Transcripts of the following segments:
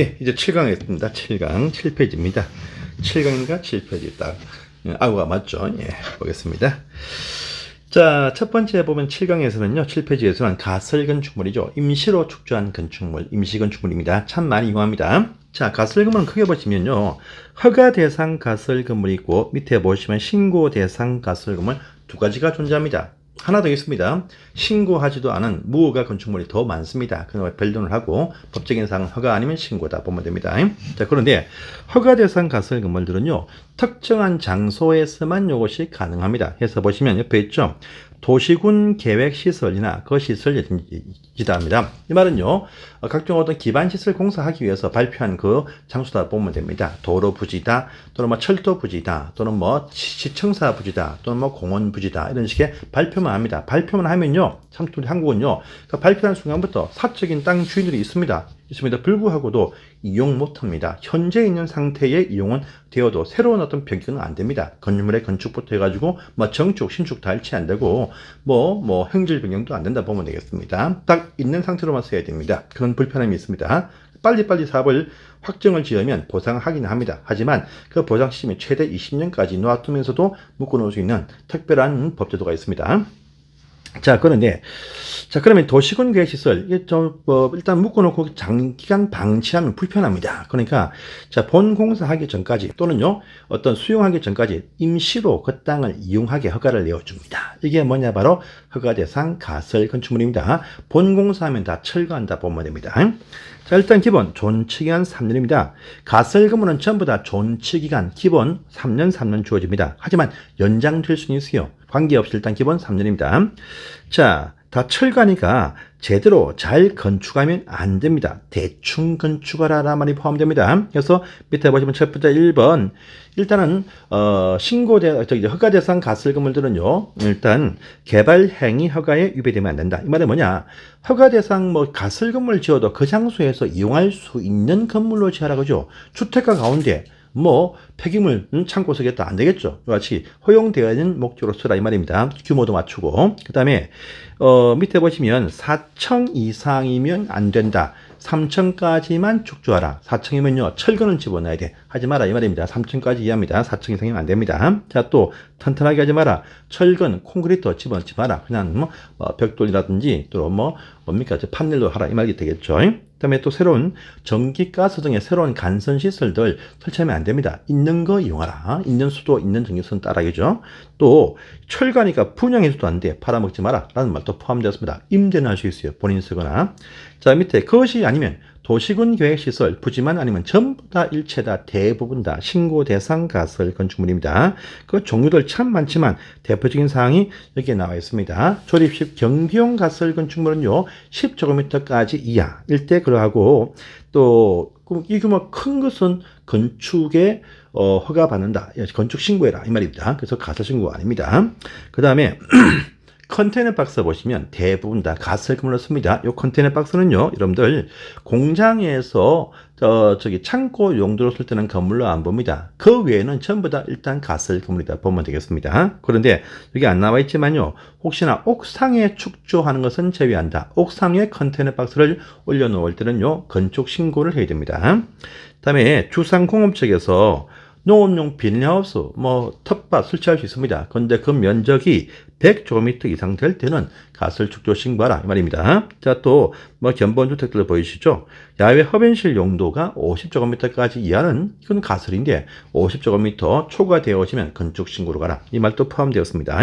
예, 이제 7강 했습니다. 7강, 7페이지입니다. 7강인가 7페이지 딱. 예, 아우가 맞죠? 예, 보겠습니다. 자, 첫 번째 보면 7강에서는요, 7페이지에서는 가설 건축물이죠. 임시로 축조한 건축물, 임시 건축물입니다. 참 많이 이용합니다. 자, 가설 건물은 크게 보시면요, 허가 대상 가설 건물이 있고, 밑에 보시면 신고 대상 가설 건물 두 가지가 존재합니다. 하나 더 있습니다. 신고하지도 않은 무허가 건축물이 더 많습니다. 그걸 변론을 하고 법적인 사항은 허가 아니면 신고다 보면 됩니다. 자, 그런데 허가 대상 가설 건물들은요. 특정한 장소에서만 이것이 가능합니다. 해서 보시면 옆에 있죠. 도시군 계획 시설이나 그 시설 지다입니다. 이 말은요, 어, 각종 어떤 기반 시설 공사하기 위해서 발표한 그 장소다 보면 됩니다. 도로 부지다, 또는 뭐 철도 부지다, 또는 뭐 시청사 부지다, 또는 뭐 공원 부지다 이런 식의 발표만 합니다. 발표만 하면요, 참 우리 한국은요, 그 발표한 순간부터 사적인 땅 주인들이 있습니다. 있습니다. 불구하고도 이용 못합니다. 현재 있는 상태의 이용은 되어도 새로운 어떤 변경은 안 됩니다. 건물의 건축부터 해가지고 뭐 정축, 신축 다 일치 안 되고 뭐뭐 행질 변경도 안 된다 보면 되겠습니다. 딱 있는 상태로만 써야 됩니다. 그런 불편함이 있습니다. 빨리빨리 사업을 확정을 지으면 보상하긴 합니다. 하지만 그 보상 시점이 최대 20년까지 놔두면서도 묶어놓을 수 있는 특별한 법제도가 있습니다. 자, 그런데, 자, 그러면 도시군 계획시설, 이게 좀, 뭐, 일단 묶어놓고 장기간 방치하면 불편합니다. 그러니까, 자, 본 공사하기 전까지 또는요, 어떤 수용하기 전까지 임시로 그 땅을 이용하게 허가를 내어줍니다. 이게 뭐냐, 바로 허가 대상 가설 건축물입니다. 본 공사하면 다 철거한다 보면 됩니다. 자, 일단 기본 존치기간 3년입니다. 가설 건물은 전부 다 존치기간 기본 3년 3년 주어집니다. 하지만 연장될 수는 있어요. 관계없이 일단 기본 3년입니다. 자, 다 철가니까 제대로 잘 건축하면 안 됩니다. 대충 건축하라는 말이 포함됩니다. 그래서 밑에 보시면 첫 번째 1번 일단은 어, 신고대 저기 허가 대상 가설 건물들은요. 일단 개발 행위 허가에 위배되면 안 된다. 이 말은 뭐냐? 허가 대상 뭐 가설 건물 지어도 그 장소에서 이용할 수 있는 건물로 지어라 그죠? 주택가 가운데 뭐 폐기물 음, 창고 쓰겠다 안 되겠죠. 같이 허용되어 있는 목적으로 쓰라 이 말입니다. 규모도 맞추고 그 다음에 어, 밑에 보시면 4층 이상이면 안 된다. 3층까지만 축조하라. 4층이면요 철근을 집어넣어야 돼. 하지 마라 이 말입니다. 3층까지 이해합니다. 4층 이상이면 안 됩니다. 자또 튼튼하게 하지 마라. 철근, 콘크리트 집어넣지 마라. 그냥 뭐 어, 벽돌이라든지 또 뭐 뭡니까 판넬로 하라 이 말이 되겠죠. 그다음에 또 새로운 전기, 가스 등의 새로운 간선 시설들 설치하면 안 됩니다. 있는 거 이용하라. 있는 수도 있는 전기선 따라야죠. 또 철가니까 분양해서도 안 돼. 팔아먹지 마라. 라는 말도 포함되었습니다. 임대는 할 수 있어요. 본인 쓰거나. 자 밑에 그것이 아니면 도시군 계획시설 부지만 아니면 전부 다 일체 다 대부분 다 신고 대상 가설 건축물입니다. 그 종류들 참 많지만 대표적인 사항이 여기에 나와 있습니다. 조립식 경비용 가설 건축물은요 10제곱미터까지 이하 일대 그러하고 또 이 규모 큰 것은 건축에 어, 허가 받는다. 건축 신고해라 이 말입니다. 그래서 가설 신고가 아닙니다. 그 다음에 컨테이너 박스 보시면 대부분 다 건물로 씁니다. 이 컨테이너 박스는요, 여러분들 공장에서 저 저기 창고 용도로 쓸 때는 건물로 안 봅니다. 그 외에는 전부 다 일단 가설 건물이다 보면 되겠습니다. 그런데 여기 안 나와 있지만요, 혹시나 옥상에 축조하는 것은 제외한다. 옥상에 컨테이너 박스를 올려놓을 때는요, 건축 신고를 해야 됩니다. 다음에 주상공업 측에서 농업용 비닐하우스, 뭐 텃밭 설치할 수 있습니다. 그런데 그 면적이 100제곱미터 이상 될 때는 가설 축조 신고하라 이 말입니다. 자 또 뭐 견본 주택들 보이시죠? 야외 흡연실 용도가 50제곱미터까지 이하는 이건 가설인데 50제곱미터 초과되어 오시면 건축 신고로 가라 이 말도 포함되었습니다.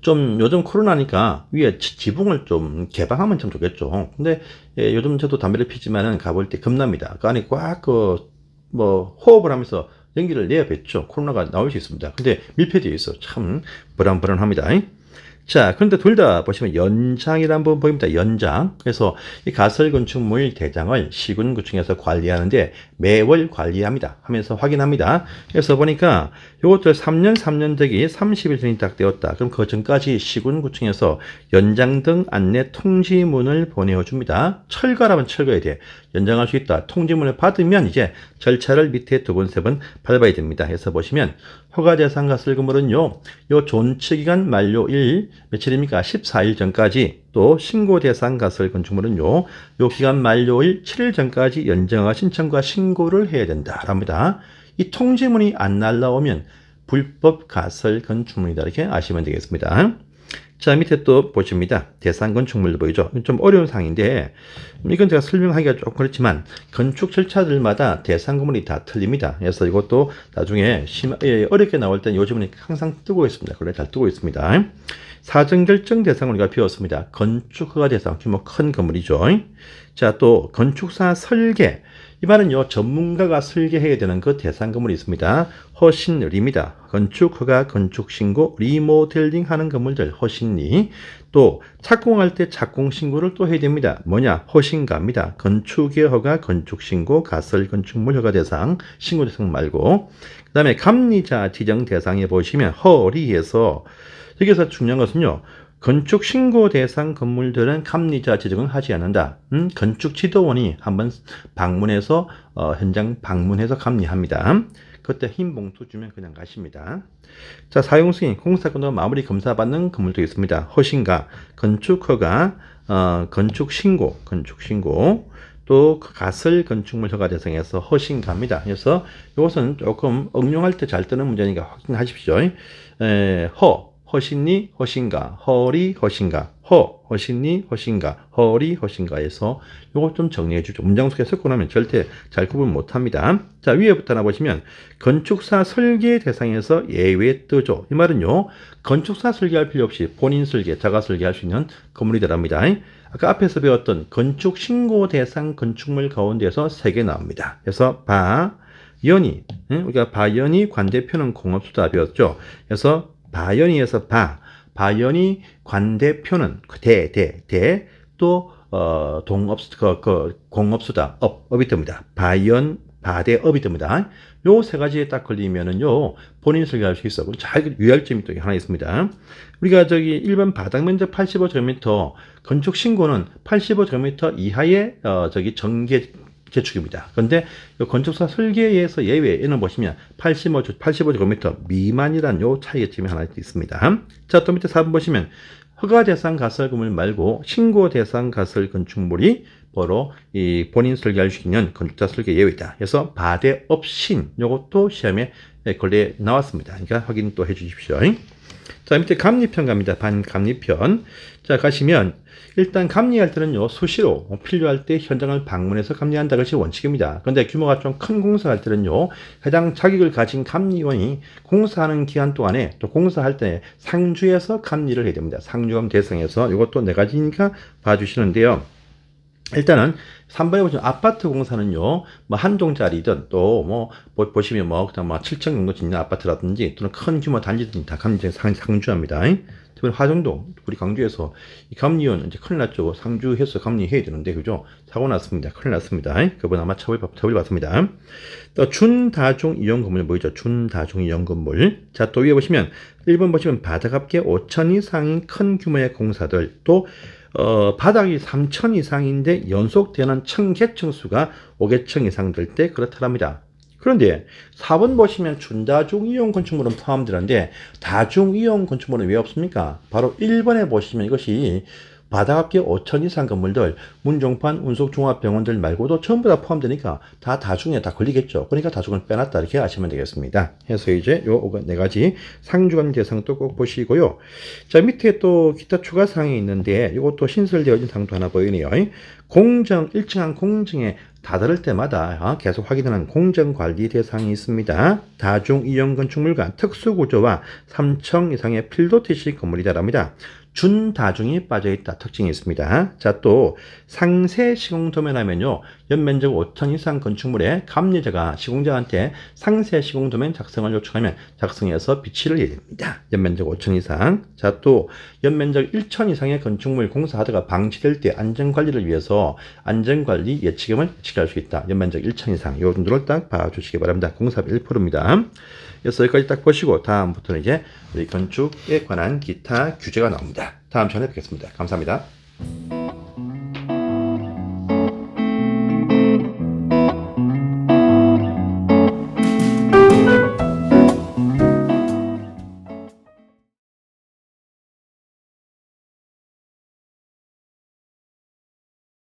좀 요즘 코로나니까 위에 지- 지붕을 좀 개방하면 참 좋겠죠. 근데 예, 요즘 저도 담배를 피지만은 가볼 때 겁납니다. 그 안에 꽉그 뭐 호흡을 하면서 연기를 내야 겠죠. 코로나가 나올 수 있습니다. 근데 밀폐되어 있어. 참 불안불안합니다. 자, 그런데 둘 다 보시면 연장이라는 부분 보입니다. 연장. 그래서 이 가설 건축물 대장을 시군구청에서 관리하는데 매월 관리합니다. 하면서 확인합니다. 그래서 보니까 이것들 3년, 3년 되기 30일 전이 딱 되었다. 그럼 그 전까지 시군구청에서 연장 등 안내 통지문을 보내줍니다. 철거라면 철거해야 돼. 연장할 수 있다. 통지문을 받으면 이제 절차를 밑에 두 번, 세 번 밟아야 됩니다. 해서 보시면 허가 대상 가설 건물은요, 요 존치 기간 만료 일 며칠입니까? 14일 전까지 또 신고 대상 가설 건축물은요. 요 기간 만료일 7일 전까지 연정과 신청과 신고를 해야 된다랍니다. 이 통지문이 안 날라오면 불법 가설 건축물이다 이렇게 아시면 되겠습니다. 자 밑에 또 보십니다. 대상 건축물도 보이죠. 좀 어려운 상인데 이건 제가 설명하기가 조금 그렇지만 건축 절차들마다 대상 건물이 다 틀립니다. 그래서 이것도 나중에 심, 예, 어렵게 나올 때는 요즘은 항상 뜨고 있습니다. 그래 잘 뜨고 있습니다. 사정 결정 대상을 우리가 배웠습니다. 건축 허가 대상 규모 큰 건물이죠. 자 또 건축사 설계 이 말은요 전문가가 설계해야 되는 그 대상 건물이 있습니다. 허신리입니다. 건축 허가, 건축 신고, 리모델링 하는 건물들 허신리. 또 착공할 때 착공 신고를 또 해야 됩니다. 뭐냐? 허신가입니다. 건축의 허가, 건축 신고, 가설 건축물 허가 대상, 신고 대상 말고. 그다음에 감리자 지정 대상에 보시면 허리에서 여기서 중요한 것은요. 건축 신고 대상 건물들은 감리자 지정을 하지 않는다. 음, 건축 지도원이 한번 방문해서 어, 현장 방문해서 감리합니다. 그때 흰 봉투 주면 그냥 가십니다. 자, 사용 승인, 공사건도 마무리 검사 받는 건물도 있습니다. 허신가, 건축허가, 어, 건축 신고, 건축 신고, 또 가설 건축물 허가 대상에서 허신가입니다. 그래서 이것은 조금 응용할 때 잘 뜨는 문제니까 확인하십시오. 에, 허, 허신니, 허신가, 허리, 허신가, 허, 허신니, 허신가, 허리, 허신가에서 요거 좀 정리해 주죠. 문장 속에 섞고 나면 절대 잘 구분 못 합니다. 자, 위에부터 하나 보시면 건축사 설계 대상에서 예외 뜨죠. 이 말은요, 건축사 설계할 필요 없이 본인 설계, 자가 설계할 수 있는 건물이 되랍니다. 아까 앞에서 배웠던 건축 신고 대상 건축물 가운데서 세 개 나옵니다. 그래서 바, 연이, 응? 우리가 바연이 관대표는 공업수다 배웠죠. 그래서 바연이에서 바, 바연이 관대표는 그 대, 대, 대, 또, 어, 동업, 그, 그, 공업수다, 업, 업이 뜹니다. 바연, 바대, 업이 뜹니다. 요 세 가지에 딱 걸리면은요, 본인 설계할 수 있어. 잘 유의할 점이 또 하나 있습니다. 우리가 저기 일반 바닥 면적 85제곱미터, 건축 신고는 85제곱미터 이하의, 어, 저기 전개 재축입니다. 그런데 이 건축사 설계에서 예외에는 보시면 85, 85제곱미터 미만이란 요 차이점이 하나 있습니다. 자, 또 밑에 4번 보시면 허가 대상 가설 건물 말고 신고 대상 가설 건축물이 바로 이 본인 설계할 수 있는 건축자 설계 예외다. 그래서 바대 없인 요것도 시험에 걸려 나왔습니다. 그러니까 확인 또 해 주십시오. 자, 밑에 감리편 갑니다. 반감리편. 자, 가시면 일단 감리할 때는요, 수시로 필요할 때 현장을 방문해서 감리한다. 것이 원칙입니다. 그런데 규모가 좀 큰 공사할 때는요, 해당 자격을 가진 감리원이 공사하는 기간 동안에 또 공사할 때 상주에서 감리를 해야 됩니다. 상주감 대상에서 이것도 네 가지니까 봐주시는데요. 일단은 3번에 보시면 아파트 공사는요, 뭐 한 동짜리든 또 뭐 보시면 뭐 그냥 뭐 7층 정도 짓는 아파트라든지 또는 큰 규모 단지든지 다 상, 상주합니다. 특별히 화정동 우리 광주에서 이 감리원 이제 큰일 났죠. 상주해서 감리해야 되는데 그죠? 사고 났습니다. 큰일 났습니다. 그분 아마 처벌 처벌 받습니다. 또 준다중 이용 건물 보이죠? 준다중 이용 건물. 자 또 위에 보시면 1번 보시면 바닥합계 5천 이상인 큰 규모의 공사들 또 어, 바닥이 3천 이상인데 연속되는 층계층 수가 5개층 이상 될 때 그렇다랍니다. 그런데 4번 보시면 준다중 이용 건축물은 포함되는데 다중 이용 건축물은 왜 없습니까? 바로 1번에 보시면 이것이 바닥합계 5천 이상 건물들, 문종판, 운석종합병원들 말고도 전부 다 포함되니까 다 다중에 다 걸리겠죠. 그러니까 다중을 빼놨다 이렇게 아시면 되겠습니다. 해서 이제 요 네 가지 상주관 대상도 꼭 보시고요. 자 밑에 또 기타 추가 사항이 있는데 이것도 신설되어진 사항도 하나 보이네요. 공정 일정한 공정에 다다를 때마다 어, 계속 확인하는 공정관리 대상이 있습니다. 다중 이용 건축물과 특수구조와 3층 이상의 필도티식 건물이다랍니다. 준다중이 빠져있다 특징이 있습니다. 자, 또 상세 시공 도면 하면요. 연면적 5천 이상 건축물에 감리자가 시공자한테 상세 시공 도면 작성을 요청하면 작성해서 비치를 해야 됩니다. 연면적 5천 이상. 자, 또 연면적 1천 이상의 건축물 공사하다가 방치될 때 안전관리를 위해서 안전관리 예치금을 지급할 수 있다. 연면적 1천 이상. 요 정도를 딱 봐주시기 바랍니다. 공사비 1%입니다. 여기까지 딱 보시고 다음부터는 이제 우리 건축에 관한 기타 규제가 나옵니다. 다음 시간에 뵙겠습니다. 감사합니다.